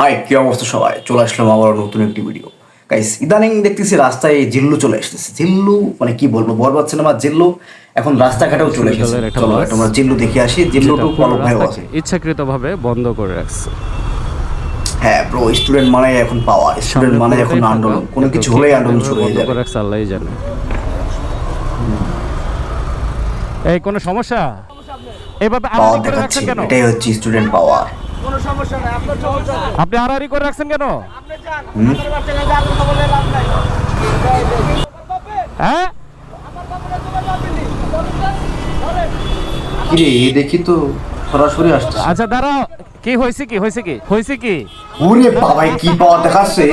High কি অবস্থা সবাই? চলে আসলাম আবার নতুন একটি ভিডিও গাইস ইদানিং দেখতেছি রাস্তায় জিল্লু চলে আসতেছে। জিল্লু মানে কি বলব বরবাদ সিনেমা জিল্লু এখন রাস্তাঘাটেও চলে এসেছে চলো। তোমরা জিল্লু দেখে আসি। জিল্লু টু পলক ভাইও আছে ইচ্ছাকৃতভাবে বন্ধ করে রাখছে। হ্যাঁ ব্রো স্টুডেন্ট মানে এখন পাওয়ার স্টুডেন্ট মানে এখন আন্দোলন। কোনো কিছু হলেই আন্দোলন শুরু হয়ে বন্ধ যাবে। করে রাখছে আল্লাহই জানে। এই কোনো সমস্যা? আড়াআড়ি করে দেখাচ্ছি। কেন? এটাই হচ্ছে স্টুডেন্ট পাওয়ার আপনি আড়াআড়ি করে রাখছেন কেন? হ্যাঁ? দেখি তো সরাসরি আসছে আচ্ছা দাঁড়াও। কি হয়েছে কি? হয়েছে কি? হয়েছে কি? ওরে বাবাই কি পাওয়ার দেখাচ্ছে?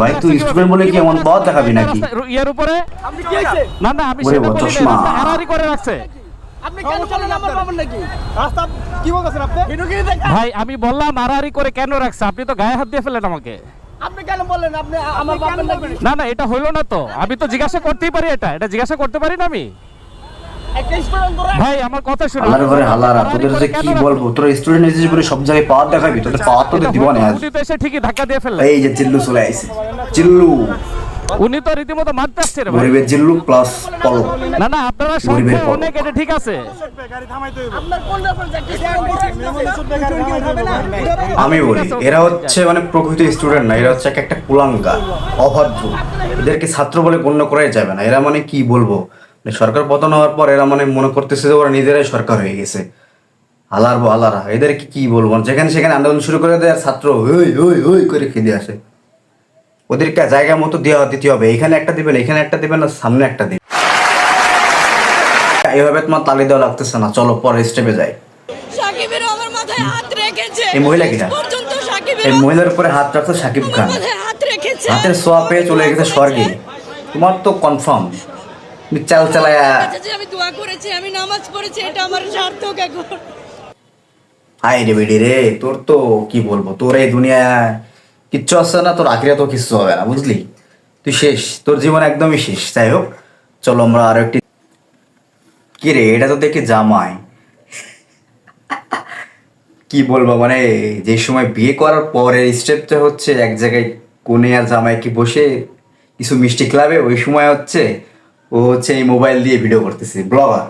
ভাই তুই স্টুডেন্ট বলে কি এমন পাওয়ার দেখাবি নাকি? ইয়ার উপরে? না না আমি সেটা বাবা, বলি। করে রাখছে। আপনি কেন বলেন আমার বাবার নাকি? রাস্তা কি বলতেছেন আপনি? ভিডিও কি দেখা ভাই আমি বললাম করে কেন রাখছে? আপনি তো গায়ে হাত দিয়ে ফেলেন আমাকে। আপনি কেন বললেন? আপনি আমার বাবার নাকি না না এটা হইল না তো। আমি তো জিজ্ঞাসা করতেই পারি এটা। এটা জিজ্ঞাসা করতে পারি না আমি। ভাই আমার কথা শুনো হালার ঘরে হালারা তোদের যে কি বলব? তোরা স্টুডেন্ট এসেছিস বলে সব জায়গায় পাওয়ার দেখাবি। তোদের পাওয়ার তো দিব না আজ। তো এসে ঠিকই ধাক্কা দিয়ে এই যে জিল্লু চলে আইছে। জিল্লু উনি তো রীতিমতো মারতে আসছে রে ভাই। গরিবের জিল্লু প্লাস পলক না না আপনারা সব অনেক এটা ঠিক আছে। আমি বলি এরা হচ্ছে মানে প্রকৃত স্টুডেন্ট না এরা হচ্ছে এক একটা কুলাঙ্গা অভদ্র। এদেরকে ছাত্র বলে গণ্য করাই যাবে না। এরা মানে কি বলব? মানে সরকার পতন হওয়ার পর এরা মানে মনে করতেছে যে ওরা নিজেরাই সরকার হয়ে গেছে। আলার বো হালারা এদেরকে কি বলব? যেখানে সেখানে আন্দোলন শুরু করে দেয় আর ছাত্র হই হই হই করে খেতে আসে। ওদেরকে জায়গা মতো দেওয়া দিতে হবে। এখানে একটা দিবেন এখানে একটা দিবেন আর সামনে একটা দিবেন। এইভাবে তোমার তালি দেওয়া লাগতেছে না। চলো পরে স্টেপে যাই। সাকিবের আমার মাথায় হাত রেখেছে। এই মহিলা কিনা? এই মহিলার উপরে হাত রাখছে সাকিব খান। হাতের সোয়া পেয়ে চলে গেছে স্বর্গে। তোমার তো কনফার্ম তুমি চাল চালায়া আমি দোয়া করেছি আমি নামাজ পড়েছি এটা আমার সার্থক এখন। হাই রে বেডি রে তোর তো কি বলব? তোর এই দুনিয়া কিচ্ছু আসছে না, তোর আখিরা তো কিচ্ছু হবে না, বুঝলি? তুই শেষ, তোর জীবন একদমই শেষ। যাই হোক, চলো আমরা আরও একটি কি রে, এটা তো দেখি জামাই। কি বলব মানে যে সময় বিয়ে করার পরের স্টেপটা হচ্ছে এক জায়গায় কোনে আর জামাই কি বসে কিছু মিষ্টি ক্লাবে ওই সময় হচ্ছে ও হচ্ছে এই মোবাইল দিয়ে ভিডিও করতেছে ব্লগার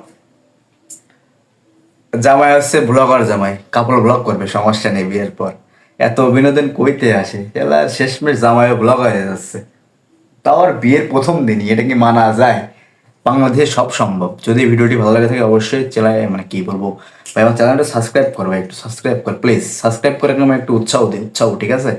জামাই হচ্ছে ব্লগার জামাই কাপড় ব্লগ করবে, সমস্যা নেই বিয়ের পর। এত বিনোদন কইতে আসে? এলা শেষমেশ জামাইও ব্লগ হয়ে যাচ্ছে। তাও আর বিয়ের প্রথম দিনই, এটা কি মানা যায়? বাংলাদেশে সব সম্ভব। যদি ভিডিওটি ভালো লাগে থাকে অবশ্যই চ্যানেল মানে কী বলব? ভাই, আমার চ্যানেলটা সাবস্ক্রাইব করবে একটু সাবস্ক্রাইব কর, প্লিজ। সাবস্ক্রাইব করে আমার একটু উৎসাহ দিন, উৎসাহ, ঠিক আছে?